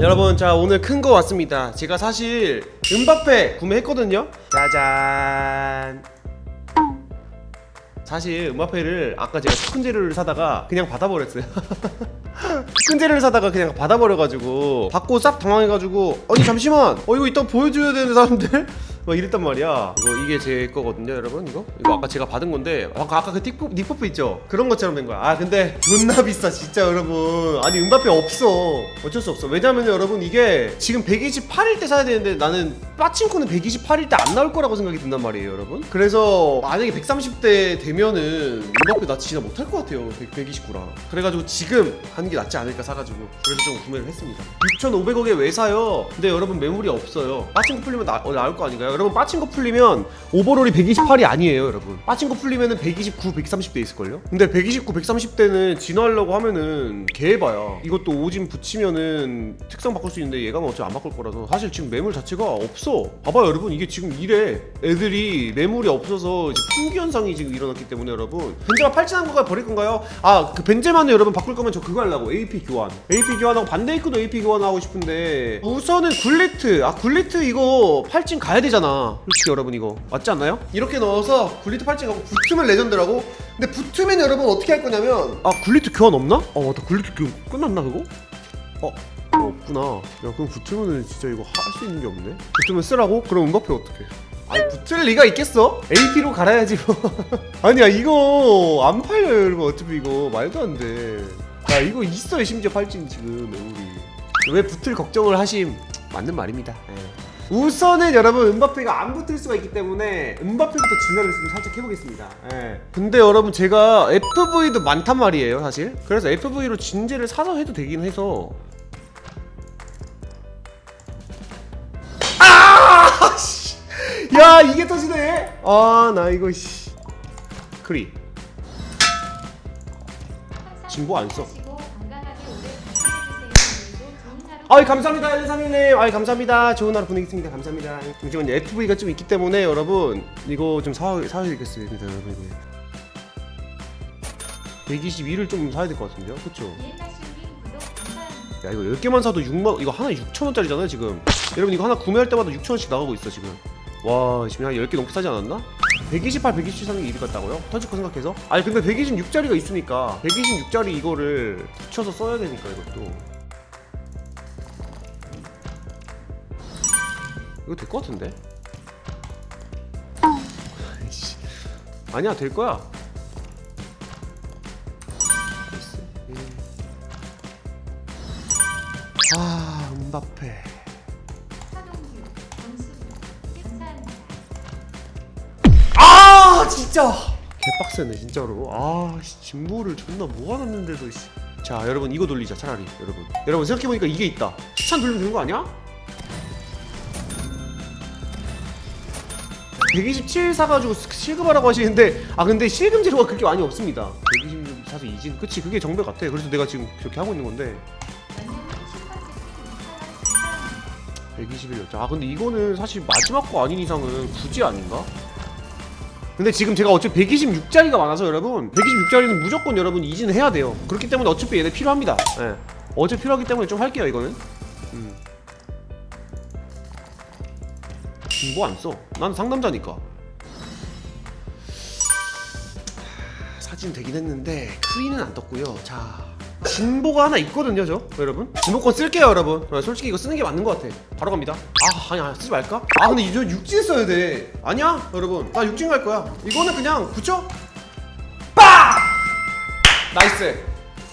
여러분 자 오늘 큰 거 왔습니다. 제가 사실 음바페 구매했거든요. 짜잔. 사실 음바페를 아까 제가 토큰 재료를 사다가 그냥 받아버렸어요. 토큰 재료를 사다가 그냥 받아버려가지고 받고 싹 당황해가지고 아니 잠시만. 어 이거 이따 보여줘야 되는 사람들 막 이랬단 말이야. 이거 이게 제 거거든요 여러분 이거? 이거 아까 제가 받은 건데 아까 아까 그 닉퍼, 닉퍼프 있죠? 그런 것처럼 된 거야. 아 근데 존나 비싸 진짜 여러분. 아니 음바페 없어. 어쩔 수 없어. 왜냐면 여러분 이게 지금 128일 때 사야 되는데 나는 빠친코는 128일 때 안 나올 거라고 생각이 든단 말이에요 여러분. 그래서 만약에 130대 되면은 음바페 나 진짜 못할 것 같아요 100, 129랑. 그래가지고 지금 하는 게 낫지 않을까 사가지고 그래서 좀 구매를 했습니다. 6,500억에 왜 사요? 근데 여러분 매물이 없어요. 빠친코 풀리면 나, 어, 나올 거 아닌가요? 여러분 빠친코 풀리면 오버롤이 128이 아니에요 여러분. 빠친코 풀리면은 129, 130대 있을걸요? 근데 129, 130대는 진화하려고 하면은 개해봐야 이것도 오진 붙이면은 특성 바꿀 수 있는데 얘가 어차피 안 바꿀 거라서 사실 지금 매물 자체가 없어 봐봐요 여러분 이게 지금 이래 애들이 매물이 없어서 이제 풍기 현상이 지금 일어났기 때문에 여러분 벤제마 팔진한 거가 버릴 건가요? 아 그 벤제마는 여러분 바꿀 거면 저 그거 하려고 AP 교환 AP 교환하고 반데이크도 AP 교환하고 싶은데 우선은 굴리트 아 굴리트 이거 팔진 가야 되잖아 솔직히 여러분 이거 맞지 않나요? 이렇게 넣어서 굴리트 팔진 가고 붙으면 레전드라고? 근데 붙으면 여러분 어떻게 할 거냐면 아 굴리트 교환 없나? 어 맞다 굴리트 교환 끝났나 그거? 어, 어 없구나. 야 그럼 붙으면은 진짜 이거 할 수 있는 게 없네? 붙으면 쓰라고? 그럼 음바페 어떡해? 아니 붙을 리가 있겠어? AP로 갈아야지 뭐. 아니야 이거 안 팔려요 여러분. 어차피 이거 말도 안돼야 이거 있어요 심지어 팔찌는 지금 매물이 왜 붙을 걱정을 하심? 맞는 말입니다. 예. 우선은 여러분 음바페가 안 붙을 수가 있기 때문에 음바페부터 진화를 좀 살짝 해보겠습니다. 예. 근데 여러분 제가 FV도 많단 말이에요 사실. 그래서 FV로 진제를 사서 해도 되긴 해서 아 나 이거 씨. 크리. 진보 안 써. 아이 감사합니다 131님 아이 감사합니다. 좋은 하루 보내겠습니다. 감사합니다. 잠시만요 FV가 좀 있기 때문에 여러분 이거 좀 사, 사야 되겠습니다 여러분 이거. 122를 좀 사야 될 것 같은데요? 그쵸? 야 이거 10개만 사도 6만 이거 하나에 6천원짜리잖아요 지금. 여러분 이거 하나 구매할 때마다 6천원씩 나가고 있어 지금 와 지금 한 10개 넘게 사지 않았나? 128, 127 사는 게 일이 같다고요? 거 생각해서? 아니 근데 126짜리가 있으니까 126짜리 이거를 붙여서 써야 되니까 이것도 이거 될 것 같은데? 아니야 될 거야. 아 음바페 진짜. 개빡세네 진짜로. 아 씨, 진보를 존나 모아놨는데도 씨. 자 여러분 이거 돌리자 차라리 여러분. 여러분 생각해보니까 이게 있다. 추천 돌리면 되는 거 아니야? 127 사가지고 실금하라고 하시는데 아 근데 실금 재료가 그렇게 많이 없습니다. 126 사서 이진. 그치 그게 정배 같아. 그래서 내가 지금 그렇게 하고 있는 건데. 121였죠. 아 근데 이거는 사실 마지막 거 아닌 이상은 굳이 아닌가? 근데 지금 제가 어차피 126짜리가 많아서 여러분 126짜리는 무조건 여러분 이진을 해야 돼요 그렇기 때문에 어차피 얘네 필요합니다 예. 어차피 필요하기 때문에 좀 할게요 이거는 음. 뭐 안 써? 난 상남자니까 사진 되긴 했는데 크리는 안 떴고요 자 진보가 하나 있거든요 저? 여러분? 진보권 쓸게요 여러분. 어, 솔직히 이거 쓰는 게 맞는 것 같아. 바로 갑니다. 아 아니야 쓰지 말까? 아 근데 이거 육진 써야 돼. 아니야 여러분. 나 육진 갈 거야. 이거는 그냥 붙여. 빠 나이스.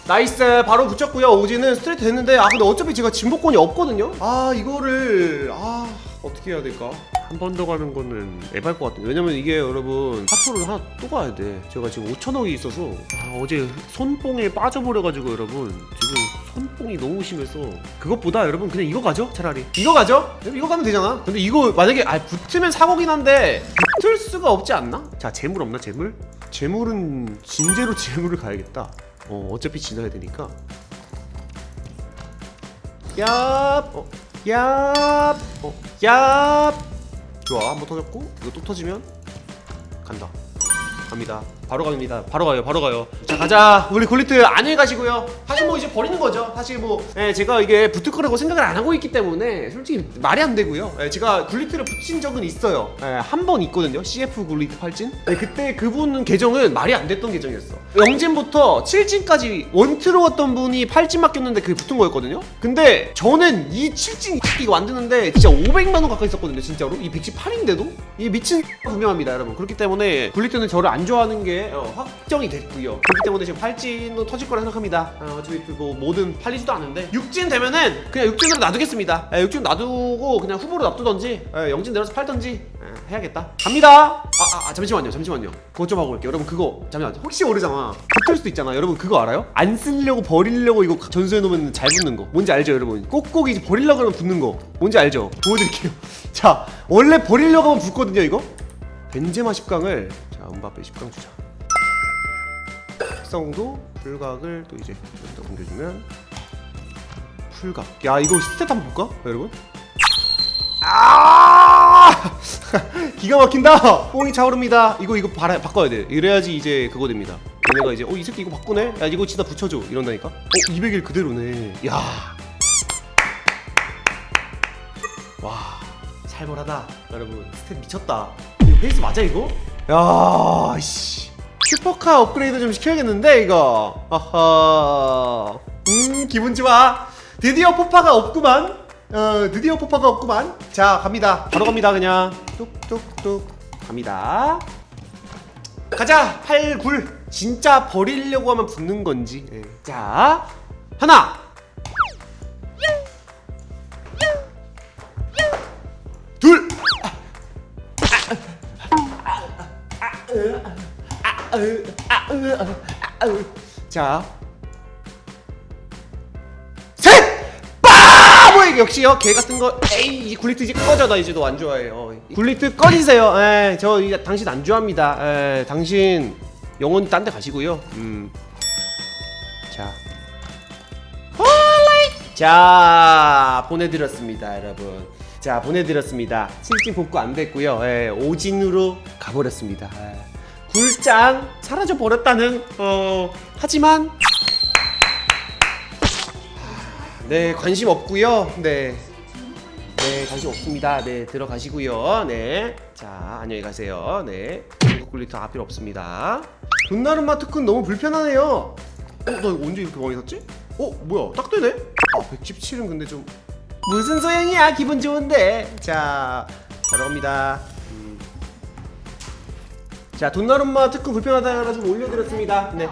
나이스. 바로 붙였고요. 오지는 스트레이트 됐는데 아 근데 어차피 제가 진보권이 없거든요? 아 이거를 아 어떻게 해야 될까? 한 번 더 가는 거는 에바일 것 같아요. 왜냐면 이게 여러분 파토를 하나 또 가야 돼. 제가 지금 5천억이 있어서. 아, 어제 손뽕에 빠져버려가지고 여러분 지금 손뽕이 너무 심해서. 그것보다 여러분 그냥 이거 가죠? 차라리. 이거 가죠? 이거 가면 되잖아. 근데 이거 만약에 아 붙으면 사고긴 한데 붙을 수가 없지 않나? 자 재물 없나 재물? 재물은 진제로 재물을 가야겠다. 어 어차피 지나야 되니까. 얍! 어, 얍! 어, 얍! 좋아 한 번 터졌고 이거 또 터지면 간다. 갑니다 바로 갑니다. 바로 가요. 바로 가요. 자 가자. 우리 굴리트 안녕히 가시고요. 사실 뭐 이제 버리는 거죠. 사실 뭐 예, 제가 이게 붙을 거라고 생각을 안 하고 있기 때문에 솔직히 말이 안 되고요. 예, 제가 굴리트를 붙인 적은 있어요. 예, 한번 있거든요. CF 굴리트 8진. 예, 그때 그분 계정은 말이 안 됐던 계정이었어. 0진부터 7진까지 원트로웠던 분이 8진 맡겼는데 그게 붙은 거였거든요. 근데 저는 이 7진 이거 만드는데 진짜 500만 원 가까이 썼거든요. 진짜로. 이 118인데도 이 미친 분명합니다, 여러분. 그렇기 때문에 굴리트는 저를 안 좋아하는 게 어, 확정이 됐고요. 그렇기 때문에 지금 8진도 터질 거라 생각합니다. 어, 어차피 그뭐 뭐든 팔리지도 않은데 6진 되면은 그냥 6진으로 놔두겠습니다. 예, 6진 놔두고 그냥 후보로 놔두던지 예, 0진 내려서 팔던지 예, 해야겠다. 갑니다. 아, 아, 아, 잠시만요, 잠시만요. 그것 좀 하고 올게요. 여러분 그거 잠시만 혹시 모르잖아. 붙을 수도 있잖아. 여러분 그거 알아요? 안 쓰려고 버리려고 이거 전수해 놓으면 잘 붙는 거. 뭔지 알죠, 여러분? 꼭꼭 이제 버리려고 하면 붙는 거. 뭔지 알죠? 보여드릴게요. 자, 원래 버리려고 하면 붙거든요, 이거. 벤제마 10강을 자, 은바페 10강 주자. 특성도 불각을 또 이제 여기다 옮겨주면 풀각. 야, 이거 스탯 한번 볼까, 여러분? 아! 기가 막힌다. 뽕이 차오릅니다. 이거 이거 바라, 바꿔야 돼. 이래야지 이제 그거 됩니다. 얘네가 이제 어 이 새끼 이거 바꾸네. 야 이거 진짜 붙여줘 이런다니까. 어 200일 그대로네. 야. 와 살벌하다. 여러분 스탯 미쳤다. 이거 페이스 맞아 이거? 야 씨. 슈퍼카 업그레이드 좀 시켜야겠는데 이거. 아하. 음 기분 좋아. 드디어 포파가 없구만. 어 드디어 포파가 없구만. 자 갑니다. 바로 갑니다 그냥. 뚝뚝뚝 갑니다. 가자 8, 9 진짜 버리려고 하면 붙는 건지 예. 자 하나 둘 자. 셋! 빠모 역시요 개 같은 거. 에이 이 굴리트 이제 꺼져. 나 이제 너 안 좋아해요. 굴리트 꺼지세요. 에저 이제 당신 안 좋아합니다. 에 당신 영원히 딴데 가시고요. 음자. 자 보내드렸습니다 여러분. 자 보내드렸습니다. 7진 복구 안 됐고요. 예, 5진으로 가버렸습니다. 예. 굴짱 사라져 버렸다는 어 하지만 네 관심 없고요 네. 네 관심 없습니다 네 들어가시고요 네 자 안녕히 가세요 네 중국 굴리터 아 필요 없습니다 돈나름마 특훈 너무 불편하네요 어? 나 이거 언제 이렇게 많이 샀지? 어? 뭐야 딱 되네? 아 117은 근데 좀 무슨 소용이야 기분 좋은데 자 들어갑니다 음. 자 돈나름마 특훈 불편하다라 좀 올려드렸습니다. 네